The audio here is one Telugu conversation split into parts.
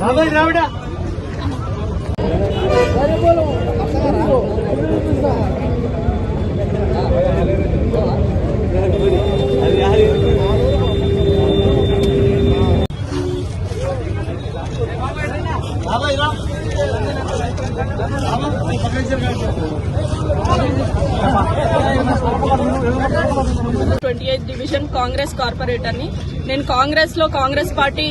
బాబాయ్ రావిడా బాబాయ్ రా. ట్వంటీ ఎయిత్ డివిజన్ కాంగ్రెస్ కార్పొరేటర్ని. నేను కాంగ్రెస్లో కాంగ్రెస్ పార్టీ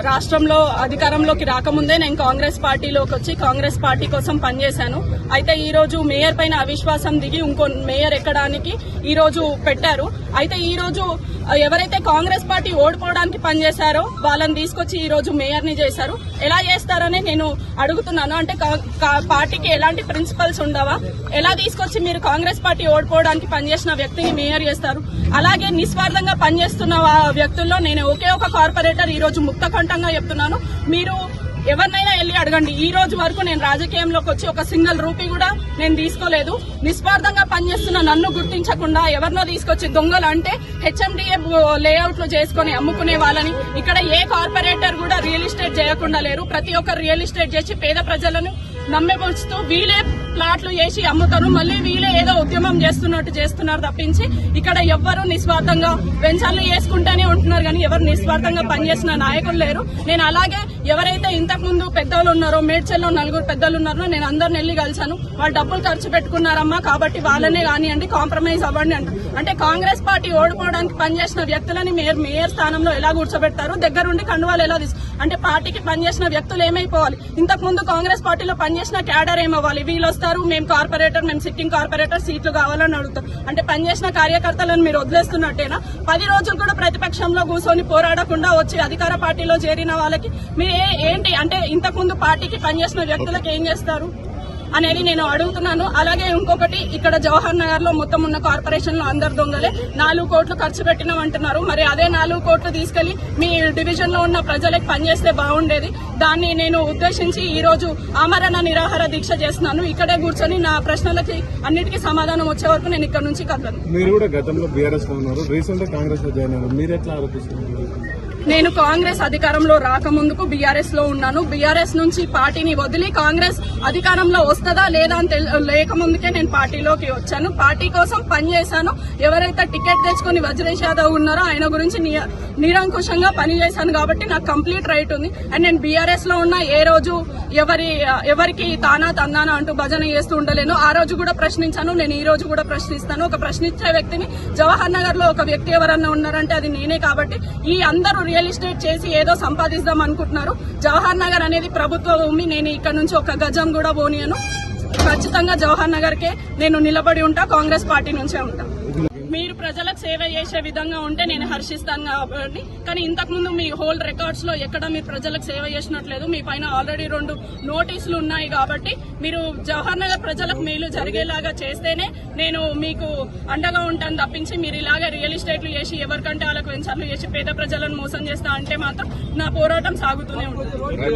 రాష్ట్రంలో అధికారంలోకి రాకముందే నేను కాంగ్రెస్ పార్టీలోకి వచ్చి కాంగ్రెస్ పార్టీ కోసం పనిచేశాను. అయితే ఈ రోజు మేయర్ పైన అవిశ్వాసం దిగి ఇంకో మేయర్ ఎక్కడానికి ఈ రోజు పెట్టారు. అయితే ఈ రోజు ఎవరైతే కాంగ్రెస్ పార్టీ ఓడిపోవడానికి పనిచేశారో వాళ్ళని తీసుకొచ్చి ఈ రోజు మేయర్ని చేశారు. ఎలా చేస్తారని నేను అడుగుతున్నాను. అంటే కా- పార్టీకి ఎలాంటి ప్రిన్సిపల్స్ ఉండవా? ఎలా తీసుకొచ్చి మీరు కాంగ్రెస్ పార్టీ ఓడిపోవడానికి పనిచేసిన వ్యక్తిని మేయర్ చేస్తారు? అలాగే నిస్వార్థంగా పనిచేస్తున్న వ్యక్తుల్లో నేను ఒకే ఒక కార్పొరేటర్ ఈ రోజు ముక్త చెప్తున్నాను. మీరు ఎవరినైనా వెళ్ళి అడగండి. ఈ రోజు వరకు నేను రాజకీయంలోకి వచ్చి ఒక సింగిల్ రూపీ కూడా నేను తీసుకోలేదు. నిస్వార్థంగా పనిచేస్తున్న నన్ను గుర్తించకుండా ఎవరినో తీసుకొచ్చి దొంగలు అంటే హెచ్ఎండిఏ లేఅవుట్లు చేసుకుని అమ్ముకునే వాళ్ళని ఇక్కడ ఏ కార్పొరేటర్ కూడా రియల్ ఎస్టేట్ చేయకుండా లేరు. ప్రతి ఒక్కరు రియల్ ఎస్టేట్ చేసి పేద ప్రజలను నమ్మెపరుస్తూ వీలే ప్లాట్లు వేసి అమ్ముతారు. మళ్ళీ వీళ్ళే ఏదో ఉద్యమం చేస్తున్నట్టు చేస్తున్నారు తప్పించి ఇక్కడ ఎవ్వరు నిస్వార్థంగా వెంచర్లు వేసుకుంటూనే ఉంటున్నారు కానీ ఎవరు నిస్వార్థంగా పనిచేసిన నాయకులు లేరు. నేను అలాగే ఎవరైతే ఇంతకు ముందు పెద్దలు ఉన్నారో మేడ్చల్లో నలుగురు పెద్దలు ఉన్నారో నేను అందరిని వెళ్ళి కలిశాను. వాళ్ళు డబ్బులు ఖర్చు పెట్టుకున్నారమ్మా కాబట్టి వాళ్ళనే కానివ్వండి కాంప్రమైజ్ అవ్వండి అంట అంటే కాంగ్రెస్ పార్టీ ఓడిపోవడానికి పనిచేసిన వ్యక్తులని మేయర్ మేయర్ స్థానంలో ఎలా కూర్చోబెడతారు? దగ్గరుండి కండువాలు ఎలా తీసు అంటే పార్టీకి పనిచేసిన వ్యక్తులు ఏమైపోవాలి? ఇంతకు ముందు కాంగ్రెస్ పార్టీలో పనిచేసిన క్యాడర్ ఏమవ్వాలి? వీళ్ళు వస్తారు మేము కార్పొరేటర్ మేము సిట్టింగ్ కార్పొరేటర్ సీట్లు కావాలని అడుగుతాం. అంటే పనిచేసిన కార్యకర్తలను మీరు వదిలేస్తున్నట్టేనా? పది రోజులు కూడా ప్రతిపక్షంలో కూర్చొని పోరాడకుండా వచ్చి అధికార పార్టీలో చేరిన వాళ్ళకి మీరు ఏ- ఏంటి? అంటే ఇంతకుముందు పార్టీకి పనిచేసిన వ్యక్తులకు ఏం చేస్తారు? అనేది నేను అడుగుతున్నాను. అలాగే ఇంకొకటి ఇక్కడ జవహర్ నగర్లో మొత్తం ఉన్న కార్పొరేషన్లో అందరు దొంగలే. నాలుగు కోట్లు ఖర్చు పెట్టినాం అంటున్నారు మరి అదే నాలుగు కోట్లు తీసుకెళ్ళి మీ డివిజన్లో ఉన్న ప్రజలకు పనిచేస్తే బాగుండేది. దాన్ని నేను ఉద్దేశించి ఈ రోజు ఆమరణ నిరాహార దీక్ష చేస్తున్నాను. ఇక్కడే కూర్చొని నా ప్రశ్నలకి అన్నిటికీ సమాధానం వచ్చే వరకు నేను ఇక్కడ నుంచి కదలను. మీరు కూడా గతంలో బీఆర్ఎస్లో ఉన్నారు. రీసెంట్గా కాంగ్రెస్లో జాయిన్ అయ్యారు. మీరు ఎట్లా ఆరోపిస్తున్నారు నేను కాంగ్రెస్ అధికారంలో రాకముందుకు బీఆర్ఎస్లో ఉన్నాను. బీఆర్ఎస్ నుంచి పార్టీని వదిలి కాంగ్రెస్ అధికారంలో వస్తుందా లేదా అని లేకముందుకే నేను పార్టీలోకి వచ్చాను. పార్టీ కోసం పనిచేశాను ఎవరైతే టికెట్ తెచ్చుకుని వజ్రేష్ యాదవ్ ఉన్నారో ఆయన గురించి నిరంకుశంగా పనిచేశాను కాబట్టి నాకు కంప్లీట్ రైట్ ఉంది. అండ్ నేను బీఆర్ఎస్లో ఉన్న ఏ రోజు ఎవరి ఎవరికి తానా తందానా అంటూ భజన చేస్తూ ఉండలేను. ఆ రోజు కూడా ప్రశ్నించాను. నేను ఈ రోజు కూడా ప్రశ్నిస్తాను. ఒక ప్రశ్నించే వ్యక్తిని జవహర్ నగర్లో ఒక వ్యక్తి ఎవరన్నా ఉన్నారంటే అది నేనే కాబట్టి ఈ అందరూ రియల్ ఎస్టేట్ చేసి ఏదో సంపాదిద్దాం అనుకుంటున్నారు. జవహర్ నగర్ అనేది ప్రభుత్వ భూమి. నేను ఇక్కడ నుంచి ఒక గజం కూడా పోనీయను. ఖచ్చితంగా జవహర్ నగర్కే నేను నిలబడి ఉంటా. కాంగ్రెస్ పార్టీ నుంచే ఉంటా. ప్రజలకు సేవ చేసే విధంగా ఉంటే నేను హర్షిస్తాను కాబట్టి. కానీ ఇంతకు ముందు మీ హోల్ రికార్డ్స్లో ఎక్కడ మీరు ప్రజలకు సేవ చేసినట్లేదు. మీ పైన ఆల్రెడీ రెండు నోటీసులు ఉన్నాయి కాబట్టి మీరు జవహర్ నగర్ ప్రజలకు మేలు జరిగేలాగా చేస్తేనే నేను మీకు అండగా ఉంటాను తప్పించి మీరు ఇలాగే రియల్ ఎస్టేట్లు చేసి ఎవరికంటే వాళ్ళకు వెంచర్లు చేసి పేద ప్రజలను మోసం చేస్తా అంటే మాత్రం నా పోరాటం సాగుతూనే ఉంటుంది.